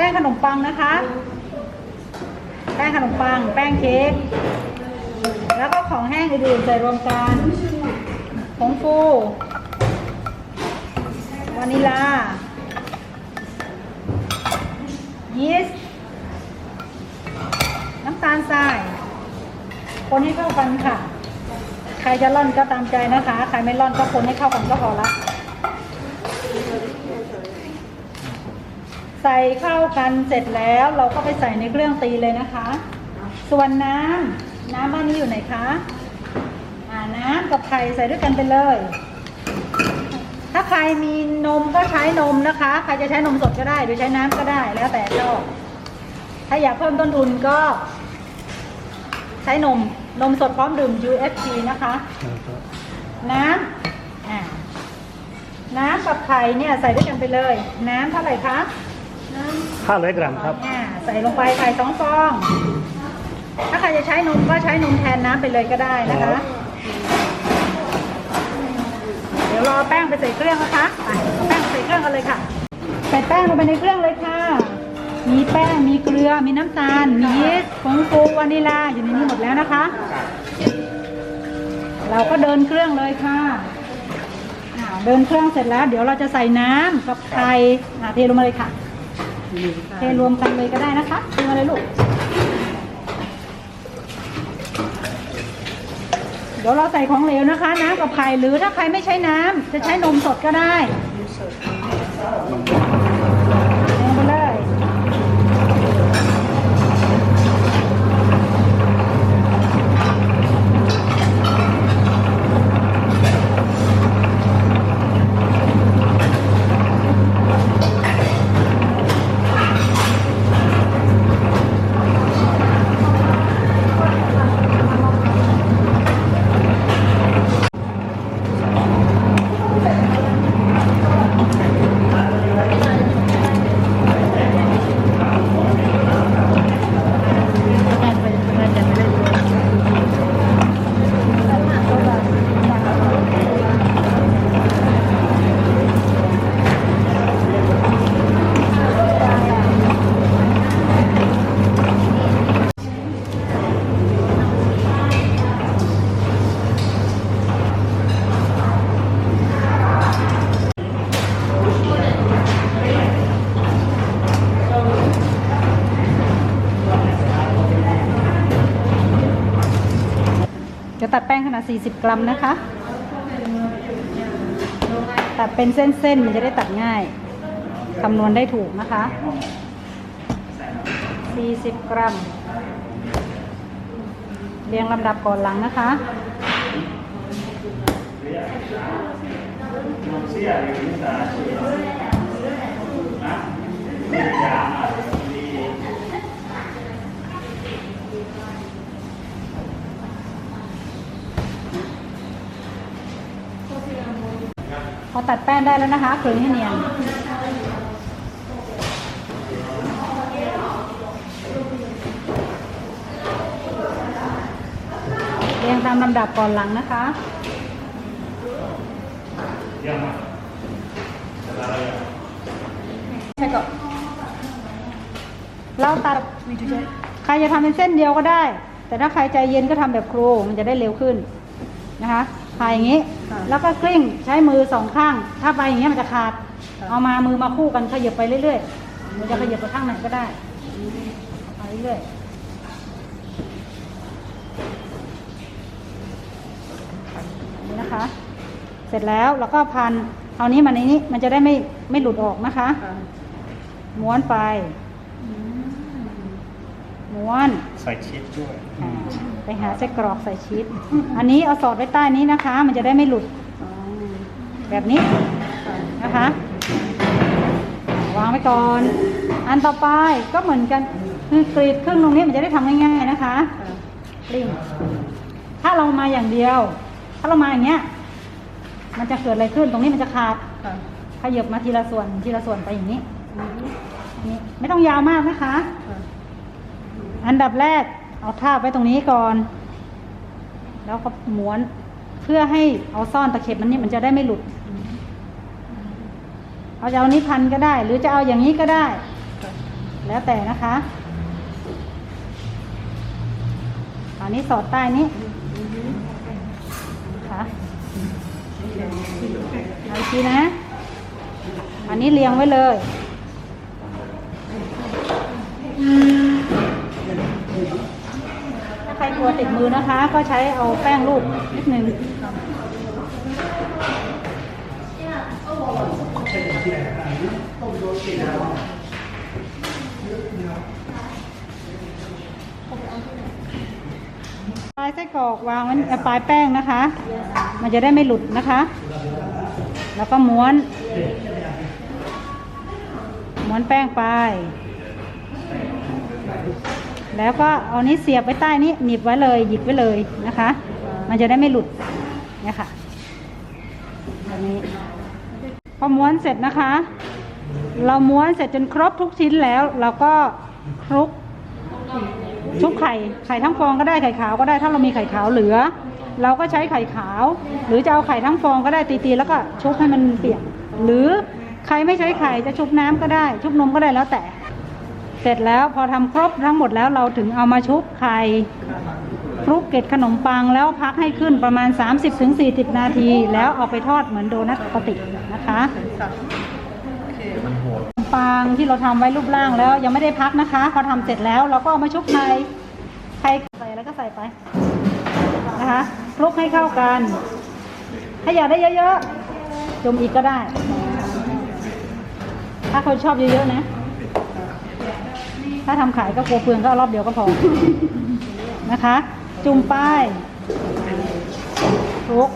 แป้งขนมปังนะคะ แป้งขนมปัง แป้งเค้ก แล้วก็ของแห้งอื่นๆใส่รวมกันผงฟูวานิลายีสต์น้ำตาลทราย คนให้เข้ากันค่ะ ใครจะร่อนก็ตามใจนะคะ ใครไม่ร่อนก็คนให้เข้ากันก็พอละ ส่เข้ากันเสร็จแล้วเราก็ไปใส่ในเครื่องตีเลยนะคะ ส่วนน้ำน้ำบ้านนี้อยู่ไหนคะอ่าน้ำกับไข่ใส่ด้วยกันไปเลย ถ้าใครมีนมก็ใช้นมนะคะ ใครจะใช้นมสดก็ได้หรือใช้น้ำก็ได้แล้วแต่ชอบถ้าอยากเพิ่มต้นทุนก็ ใช้นมนมสดพร้อมดื่ม UFT นะคะ น้ำอ่าน้ำกับไข่เนี่ยใส่ด้วยกันไปเลย น้ำเท่าไหร่คะ 500 กรัมครับ อ่าใส่ลงไปไข่สองฟอง ถ้าใครจะใช้นมก็ใช้นมแทนน้ำไปเลยก็ได้นะคะเดี๋ยวรอแป้งไปใส่เครื่องนะคะไปเอาแป้งไปใส่เครื่องกันเลยค่ะ ใส่แป้งลงไปในเครื่องเลยค่ะ มีแป้ง มีเกลือ มีน้ำตาล มียีสต์ผงฟูวานิลาอยู่ในนี้หมดแล้วนะคะ เราก็เดินเครื่องเลยค่ะอ่าเดินเครื่องเสร็จแล้ว เดี๋ยวเราจะใส่น้ำกับไข่อ่าเทลงมาเลยค่ะ เทรวมกันเลยก็ได้นะคะเทมาเลยลูก เดี๋ยวเราใส่ของเหลวนะคะ น้ำกับไข่หรือถ้าใครไม่ใช้น้ำจะใช้นมสดก็ได้ จะตัดแป้งขนาด 40 กรัมนะคะ ตัดเป็นเส้นๆ มันจะได้ตัดง่ายคำนวณได้ถูกนะคะ 40 กรัม เรียงลำดับก่อนหลังนะคะพอตั ตัดแป้งได้แล้วนะคะคลึงให้เนียนเรียงตามลำดับก่อนหลังนะคะใช่ก่อนเราตัดใครจะทำเป็นเส้นเดียวก็ได้ แต่ถ้าใครใจเย็นก็ทำแบบครูมันจะได้เร็วขึ้น นะคะพายอย่างนี้แล้วก็กลิ้งใช้มือสองข้าง ถ้าไปอย่างเงี้ยมันจะขาดเอามามือมาคู่กันขยับไปเรื่อยๆมันจะขยับไปข้างไหนก็ได้ไปเรื่อยๆนี่นะคะ เสร็จแล้วเราก็พันเอานี้มาในนี้มันจะได้ไม่ไม่หลุดออกนะคะม้วนไปม้ วน ใส่ชีสด้วยอ่าไปหาไส้กรอกใส่ชีสอันนี้เอาสอดไว้ใต้นี้นะคะ มันจะได้ไม่หลุด แบบนี้นะคะ วางไว้ก่อน อันต่อไปก็เหมือนกันคือกรีดครึ่งตรงนี้มันจะได้ทำง่ายๆนะคะกลิ้งถ้าเรามาอย่างเดียว ถ้าเรามาอย่างเงี้ย มันจะเกิดอะไรขึ้น ตรงนี้มันจะขาดขยับมาทีละส่วนทีละส่วนไปอย่างนี้อันนี้ไม่ต้องยาวมากนะคะ อันดับแรกเอาทาบไว้ตรงนี้ก่อน แล้วก็ม้วนเพื่อให้เอาซ่อนตะเข็บมันนี่มันจะได้ไม่หลุด เอาจะเอานี้พันก็ได้ หรือจะเอาอย่างนี้ก็ได้ แล้วแต่นะคะอันนี้สอดใต้นี้ค่ะเอาอีกทีนะ อันนี้เรียงไว้เลยถ้า กลัวติดมือนะคะ ก็ใช้เอาแป้งรูปนิดนึงปลายไส้กรอกวางไว้ปลายแป้งนะคะ มันจะได้ไม่หลุดนะคะ แล้วก็ม้วน ม้วนแป้งไป แล้วก็เอานี้เสียบไว้ใต้นี้หนีบไว้เลยหยิบไว้เลยนะคะ มันจะได้ไม่หลุดเนี่ยค่ะแบบนี้พอม้วนเสร็จนะคะ เราม้วนเสร็จจนครบทุกชิ้นแล้ว เราก็คลุกชุบไข่ไข่ทั้งฟองก็ได้ไข่ขาวก็ได้ถ้าเรามีไข่ขาวเหลือ เราก็ใช้ไข่ขาว หรือจะเอาไข่ทั้งฟองก็ได้ตีๆแล้วก็ชุบให้มันเปียกหรือใครไม่ใช้ไข่จะชุบน้ำก็ได้ ชุบนมก็ได้แล้วแต่ เสร็จแล้วพอทำครบทั้งหมดแล้วเราถึงเอามาชุบไข่คลุกเกล็ดขนมปังแล้วพักให้ขึ้นประมาณ 30-40 นาที แล้วเอาไปทอดเหมือนโดนัทปกตินะคะขนมปังที่เราทำไว้รูปร่างแล้วยังไม่ได้พักนะคะ พอทำเสร็จแล้วเราก็เอามาชุบไข่ไข่ใส่แล้วก็ใส่ไปนะคะคลุกให้เข้ากันถ้าอยากได้เยอะๆจุ่มอีกก็ได้ ถ้าคนชอบเยอะๆนะ ถ้าทำขายก็กลัวเปลืองก็เอารอบเดียวก็พอ นะคะ จุ่มป้ายคลุก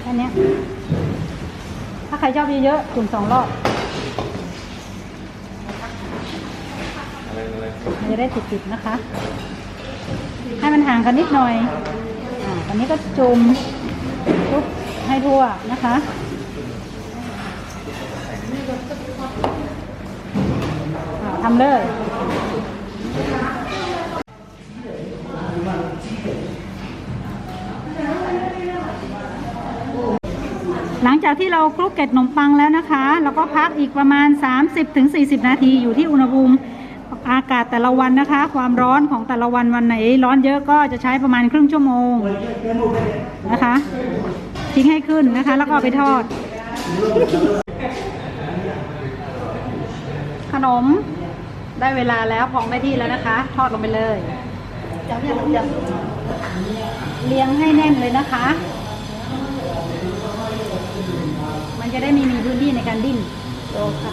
แค่เนี้ยถ้าใครชอบเยอะๆจุ่มสองรอบมันจะได้ติดๆนะคะ ให้มันห่างกันนิดหน่อยอ่าตอนนี้ก็จุ่มคลุกให้ทั่วนะคะ อ่า ทำเลยหลังจากที่เราคลุกเกล็ดขนมปังแล้วนะคะ แล้วก็พักอีกประมาณ 30-40 นาทีอยู่ที่อุณหภูมิอากาศแต่ละวันนะคะ ความร้อนของแต่ละวันวันไหน ร้อนเยอะก็จะใช้ประมาณครึ่งชั่วโมงนะคะทิ้งให้ขึ้นนะคะ แล้วก็ไปทอด ขนม ได้เวลาแล้วพองได้ที่แล้วนะคะ ทอดลงไปเลยเลี้ยงให้แน่นเลยนะคะ มันจะได้มีมีพื้นที่ในการดิ้นโอค่ะ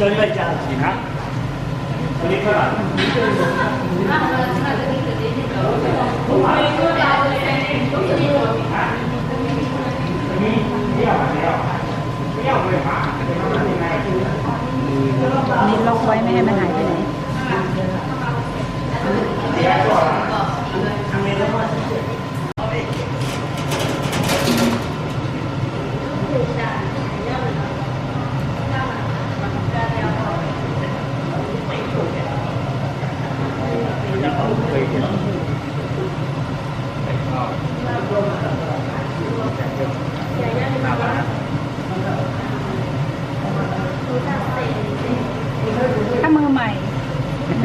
จนไปจาสินะวันนี้เท่าไหร่ไม่เอาเลยค่ะ อันนี้ล็อกไว้ไม่ให้มันหายไปไหน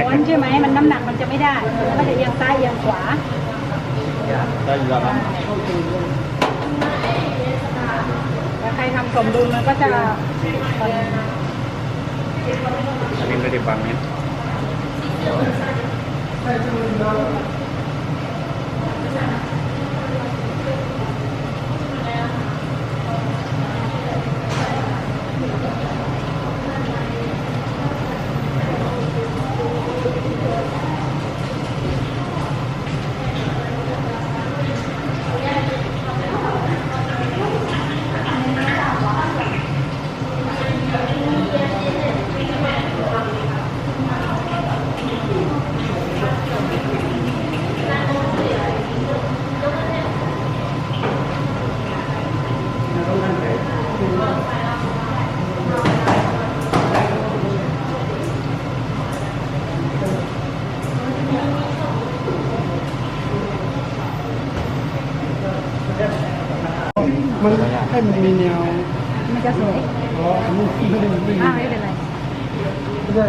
วนใช่ไหมมันน้ำหนักมันจะไม่ได้มันจะเอียงซ้ายเอียงขวาได้อยู่แล้วครับถ้าใครทำสมดุลมันก็จะอันนี้ไม่ได้ฟังเนี่ย ให้มันมีแนวมันจะสวยอ๋ออันนี้ไม่ได้ไม่อ่าได้ไม่เป็นไรไม่ได้